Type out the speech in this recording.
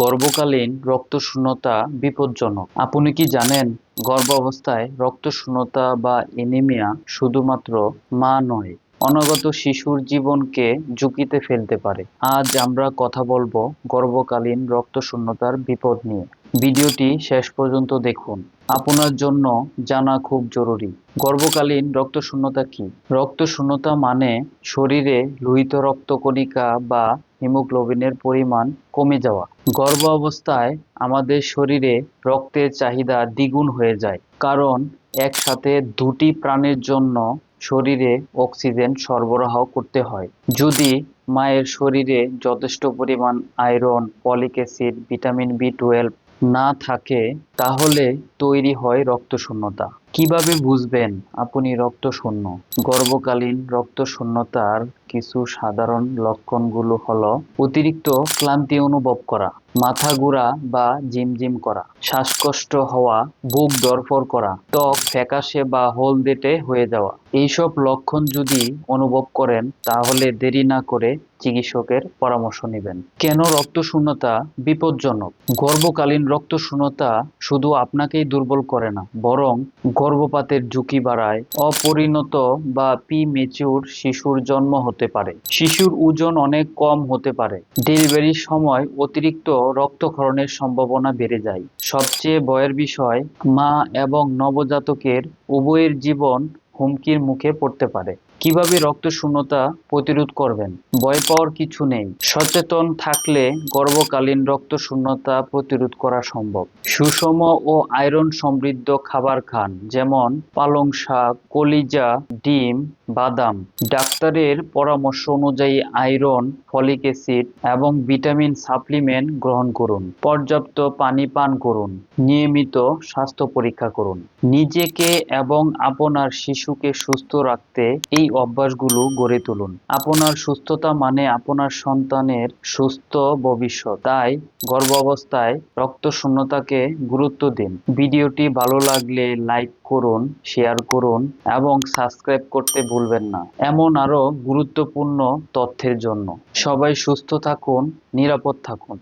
গর্ভকালীন রক্তশূন্যতা বিপজ্জনক। আপনি কি জানেন, গর্ভাবস্থায় রক্তশূন্যতা বা এনিমিয়া শুধুমাত্র মা নয়, অনাগত শিশুর জীবনকে ঝুঁকিতে ফেলতে পারে। আজ আমরা কথা বলব গর্ভকালীন রক্তশূন্যতার বিপদ নিয়ে। ভিডিওটি শেষ পর্যন্ত দেখুন। আপনার জন্য জানা খুব জরুরি। গর্ভকালীন রক্তশূন্যতা কি? রক্তশূন্যতা মানে শরীরে লোহিত রক্তকণিকা বা হিমোগ্লোবিনের পরিমাণ কমে যাওয়া। গর্ভ অবস্থায় আমাদের শরীরে রক্তের চাহিদা দ্বিগুণ হয়ে যায়, কারণ একসাথে দুটি প্রাণের জন্য শরীরে অক্সিজেন সরবরাহ করতে হয়। যদি মায়ের শরীরে যথেষ্ট পরিমাণ iron folic acid, vitamin B twelve না থাকে, তাহলে তৈরি হয় রক্তশূন্যতা। কীভাবে বুঝবেন আপনি রক্তশূন্য? গর্ভকালীন রক্তশূন্যতার কিছু সাধারণ লক্ষণগুলো হলো অতিরিক্ত ক্লান্তি অনুভব করা। মাথা ঘোরা বা জিমজিম করা, শ্বাসকষ্ট হওয়া, বুক দরফর করা, ত্বক ফ্যাকাশে বা হলদেটে হয়ে যাওয়া। এইসব লক্ষণ যদি অনুভব করেন, তাহলে দেরি না করে চিকিৎসকের পরামর্শ নেবেন। কেন রক্তশূন্যতা বিপজ্জনক? গর্ভকালীন রক্তশূন্যতা শুধু আপনাকেই দুর্বল করে না, বরং গর্ভপাতের ঝুঁকি বাড়ায়। অপরিণত বা পি মেচিউর শিশুর জন্ম হতে পারে। শিশুর ওজন অনেক কম হতে পারে। ডেলিভারির সময় অতিরিক্ত রক্তক্ষরণের সম্ভাবনা বেড়ে যায়। সবচেয়ে ভয়ের বিষয়, মা এবং নবজাতকের উভয়ের জীবন হুমকির মুখে পড়তে পারে। কীভাবে রক্তশূন্যতা প্রতিরোধ করবেন? ভয় পাওয়ার কিছু নেই। সচেতন থাকলে গর্ভকালীন রক্তশূন্যতা প্রতিরোধ করা সম্ভব। সুষম ও আয়রন সমৃদ্ধ খাবার খান, যেমন পালং শাক, কলিজা ডিম, বাদাম, ডাক্তারের পরামর্শ অনুযায়ী আয়রন, ফলিক অ্যাসিড এবং ভিটামিন সাপ্লিমেন্ট গ্রহণ করুন। পর্যাপ্ত পানি পান করুন। নিয়মিত স্বাস্থ্য পরীক্ষা করুন। নিজেকে এবং আপনার শিশুকে সুস্থ রাখতে এই অভ্যাসগুলো গড়ে তুলুন। আপনার সুস্থতা মানে আপনার সন্তানের সুস্থ ভবিষ্যৎ। তাই গর্ভাবস্থায় রক্ত শূন্যতাকে গুরুত্ব দিন। ভিডিওটি ভালো লাগলে লাইক করুন শেয়ার করুন এবং সাবস্ক্রাইব করতে ভুলবেন না। এমন আরও গুরুত্বপূর্ণ তথ্যের জন্য। সবাই সুস্থ থাকুন, নিরাপদ থাকুন।